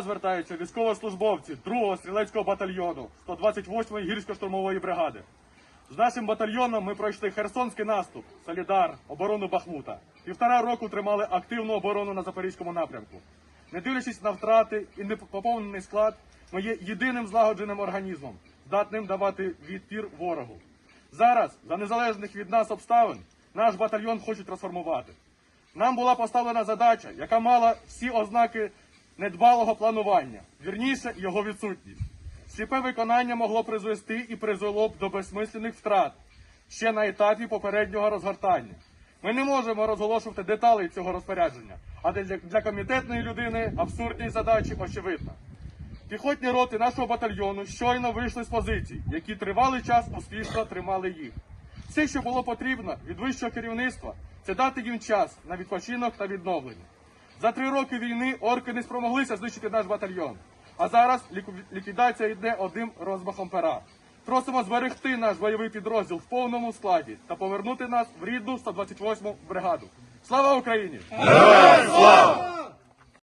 Звертаються військовослужбовці 2-го стрілецького батальйону 128-ї гірсько-штурмової бригади. З нашим батальйоном ми пройшли Херсонський наступ, Солідар, оборону Бахмута. Півтора року тримали активну оборону на Запорізькому напрямку. Не дивлячись на втрати і непоповнений склад, ми є єдиним злагодженим організмом, здатним давати відпір ворогу. Зараз, за незалежних від нас обставин, наш батальйон хочуть трансформувати. Нам була поставлена задача, яка мала всі ознаки недбалого планування, вірніше його відсутність. Сліпе виконання могло призвести і призвело б до безсмислених втрат ще на етапі попереднього розгортання. Ми не можемо розголошувати деталі цього розпорядження, а для, комітетної людини абсурдність задачі очевидна. Піхотні роти нашого батальйону щойно вийшли з позицій, які тривалий час успішно тримали їх. Все, що було потрібно від вищого керівництва, це дати їм час на відпочинок та відновлення. За три роки війни орки не спромоглися знищити наш батальйон. А зараз ліквідація йде одним розмахом пера. Просимо зберегти наш бойовий підрозділ в повному складі та повернути нас в рідну 128-му бригаду. Слава Україні! Героям слава!